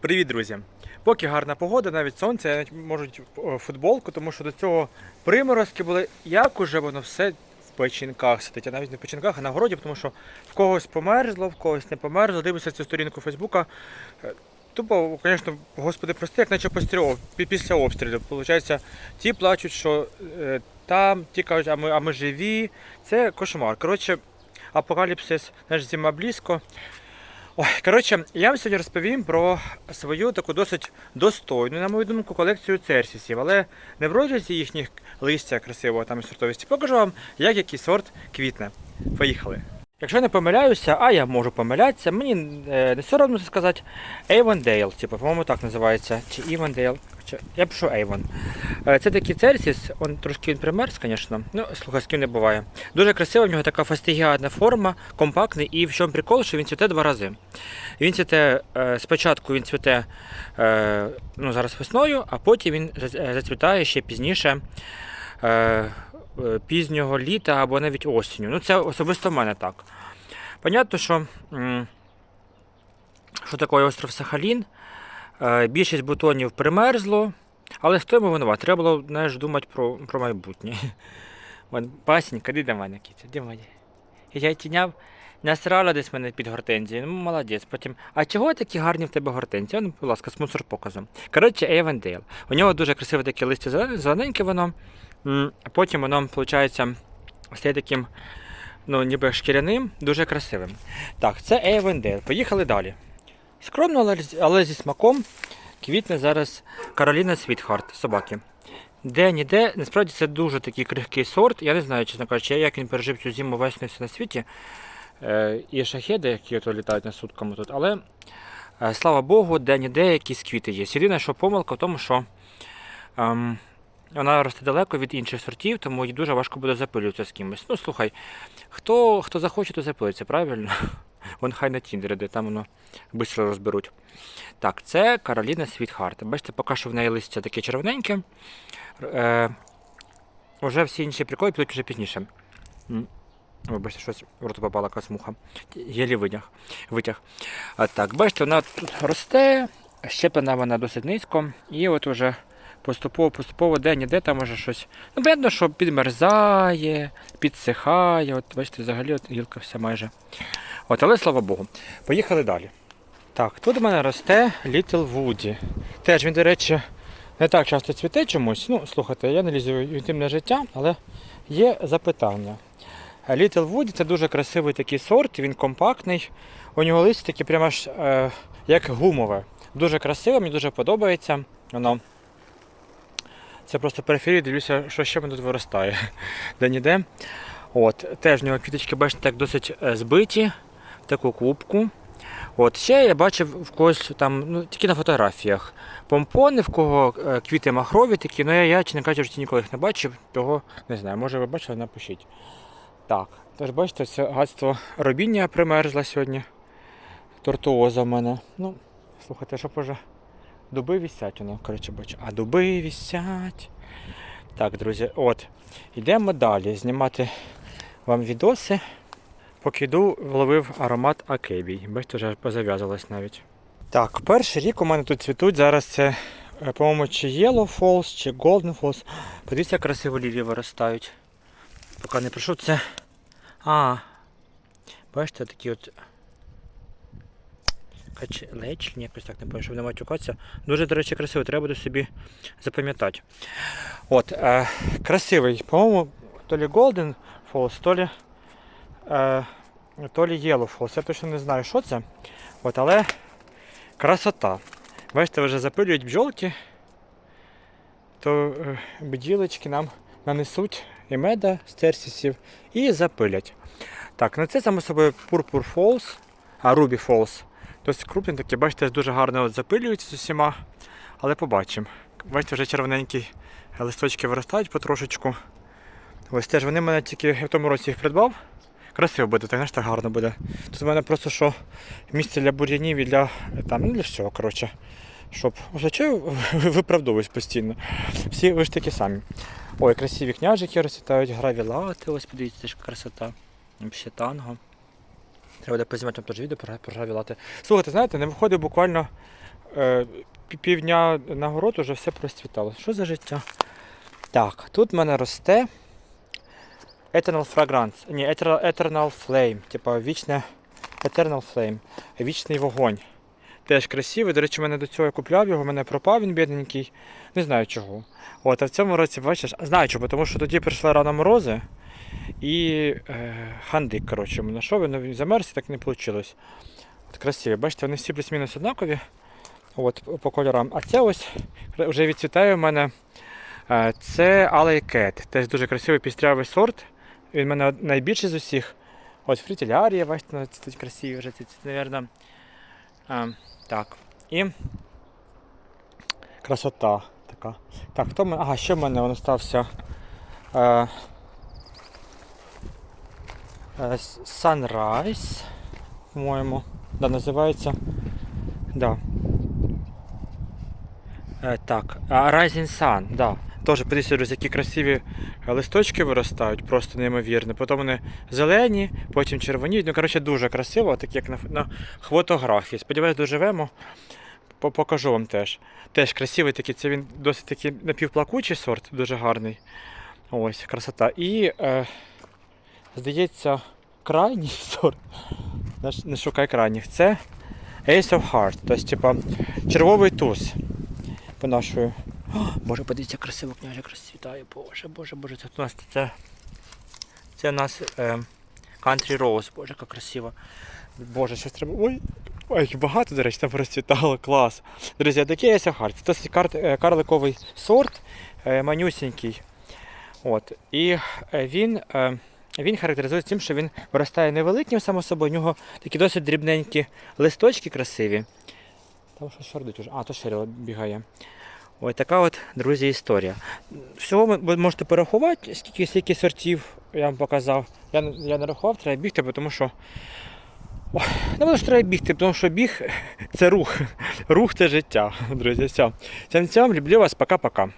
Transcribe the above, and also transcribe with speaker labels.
Speaker 1: Привіт, друзі! Поки гарна погода, навіть сонце, я навіть можуть е, футболку, тому що до цього приморозки були. Як уже воно все в печінках сидить, а навіть не в печінках, а на городі, тому що в когось померзло, в когось не померзло. Дивишся цю сторінку Фейсбука. е, Тупо, звісно, господи, прости, як наче після обстрілів. Получається, ті плачуть, що е, там, ті кажуть, а ми, а ми живі. Це кошмар. Коротше, апокаліпсис, знаєш, зима близько. Ой, коротше, я вам сьогодні розповім про свою таку досить достойну, на мою думку, колекцію церсісів, але не в розрізі їхніх листя красивого там і сортовості. Покажу вам, як який сорт квітне. Поїхали. Якщо я не помиляюся, а я можу помилятися, мені е, не соромно це сказати Avondale, типу, по-моєму, так називається. Чи Avondale. Чи... Я пишу Avon. Е, Це такий церсіс, он трошки він примерз, звісно. Ну, слухай, з ким не буває. Дуже красива, в нього така фастигіадна форма, компактний, і в чому прикол, що він цвіте два рази. Він цвіте е, спочатку він цвіте е, ну, зараз весною, а потім він е, зацвітає ще пізніше. Е, пізнього літа або навіть осінню. Ну, це особисто в мене так. Понятно, що, що таке остров Сахалін. Е, більшість бутонів примерзло, але з тим винуват. Треба було знаєш, думати про, про майбутнє. Вон, пасенька, іди до мене, кітя, іди мене. Я тіняв, насрала десь мене під гортензією. Ну, молодець. Потім, а чого такі гарні в тебе гортензії? Ну, будь ласка, мусор показом. Коротше, Avondale. У нього дуже красиве таке листя зелен- зелененьке воно. Потім воно, виходить, стає таким, ну, ніби шкіряним, дуже красивим. Так, це Avondale. Поїхали далі. Скромно, але, зі смаком квітне зараз Кароліна Світхарт, собаки. Де ніде, насправді це дуже такий крихкий сорт. Я не знаю, чесно кажучи, як він пережив цю зиму весну все на світі. Е, і шахеди, які ото літають на сутками тут. Але е, слава Богу, де ніде якісь квіти є. Єдине, що помилка в тому, що ем, вона росте далеко від інших сортів, тому їй дуже важко буде запилюватися з кимось. Ну, слухай, хто, хто захоче, то запилиться, правильно? Вон хай на Тіндері, де там воно швидко розберуть. Так, це Кароліна Світхарт. Бачите, поки що в неї листя таке червоненьке. Е, Уже всі інші приколи підуть вже пізніше. Вибачте, щось в роту попала якась. Єлі витяг. витяг. А так, бачите, вона тут росте, щеплена вона досить низько, і от уже поступово-поступово де-ніде там може щось. Ну, видно, що підмерзає, підсихає. От, бачите, взагалі от гілка вся майже. От, але слава Богу. Поїхали далі. Так, тут у мене росте Little Woody. Теж він, до речі, не так часто цвіте чомусь. Ну, слухайте, я не лізу інтимне життя, але є запитання. Little Woody це дуже красивий такий сорт, він компактний. У нього листя таке прямо аж е, як гумове. Дуже красиво, мені дуже подобається. Воно. Це просто периферія, дивлюся, що ще мене тут виростає. Де ніде. От, теж в нього квіточки, бачите, так досить е, збиті, в таку кубку. От, ще я бачив в когось там, ну, тільки на фотографіях. Помпони, в кого е, квіти махрові такі, ну я, я чи не кажу, що ніколи їх не бачив, того не знаю. Може ви бачили, напишіть. Так, тож бачите, це гадство робіння примерзла сьогодні. Тортуоза в мене. Ну, слухайте, щоб уже дуби вісять, воно, коротше, бачу. А дуби вісять. Так, друзі, от. Йдемо далі знімати вам відоси. Поки йду, вловив аромат акебій. Бачите, вже позав'язалось навіть. Так, перший рік у мене тут цвітуть. Зараз це, е, по-моєму, чи Yellow Falls, чи Golden Falls. Подивіться, як красиво лілії виростають. Поки не прийшов, це. А. Бачите, такі от. Кач... Лечні, якось так не пам'ятаю, щоб не матюкатися. Дуже, до речі, красиво, треба буде собі запам'ятати. От, е, красивий, по-моєму, то лі Golden Falls, то лі, е, то лі Yellow Falls. Я точно не знаю, що це. От, але красота. Бачите, вже запилюють бджолки, то е, бджілочки нам нанесуть і меда з терсісів і запилять. Так, ну це само собою Purpur Falls, а Ruby Falls. Досить крупні такі, бачите, дуже гарно от запилюються з усіма, але побачимо. Бачите, вже червоненькі листочки виростають потрошечку. Ось теж вони в мене тільки я в тому році їх придбав. Красиво буде, так знаєш, так гарно буде. Тут в мене просто що місце для бур'янів і для там, ну для всього, коротше. Щоб звичайно виправдовуюсь постійно. Всі ви ж такі самі. Ой, красиві княжики розцвітають, гравілати, ось подивіться, яка красота. Взагалі танго. Треба буде познімати вам теж відео про, гравілати. Слухайте, знаєте, не виходив буквально е, півдня на город уже все розцвітало. Що за життя? Так, тут в мене росте Eternal Fragrance. Ні, Eternal, Flame. Типа вічне Eternal Flame. Вічний вогонь. Теж красивий. До речі, мене до цього я купляв його, в мене пропав він бідненький. Не знаю чого. От, а в цьому році, бачиш, знаю чого, тому що тоді прийшли рано морози і е, хандик, коротше, мене що він, він замерз і так не вийшло. От красиві. Бачите, вони всі плюс-мінус однакові. От, по кольорам. А це ось вже відцвітає у мене. е, Це Алей Кет. Теж дуже красивий пістрявий сорт. Він в мене найбільший з усіх. От фрітілярія, бачите, ну, тут красиві вже, це, мабуть. Так. І красота така. Так, хто мене? Ага, ще в мене він остався. Е, Sunrise, по-моєму. Да, називається. Да. Е, так, Rising Sun, да. Теж подивіться, які красиві е, листочки виростають, просто неймовірно. Потім вони зелені, потім червоніють. Ну, коротше, дуже красиво, так як на, на фотографії. Сподіваюсь, доживемо. Покажу вам теж. Теж красивий такий, це він досить такий напівплакучий сорт, дуже гарний. Ось, красота. І, е, здається, крайній сорт. Не шукай крайніх. Це Ace of Hearts, тобто, типа, червовий туз. По нашою. Боже, подивіться, красиво княже розцвітає. Боже, боже, боже, це у нас це. Це у нас е, Country Rose, боже, яка красиво. Боже, щось треба. Ой, ой, багато, до речі, там розцвітало, клас. Друзі, такий Hearts. Це досить кар- е, карликовий сорт, е, манюсінький. От. І е, він, е, він характеризується тим, що він виростає невеликим, само собою, у нього такі досить дрібненькі листочки красиві. Там щось шардить уже. А, то Шеріла бігає. Ось така от, друзі, історія. Всього ви- можете порахувати, скільки, скільки сортів я вам показав. Я, я не рахував, треба бігти, тому що. Ой, не воно ж треба бігти, тому що біг це рух. Рух це життя, друзі. Всім цьому люблю вас, пока-пока.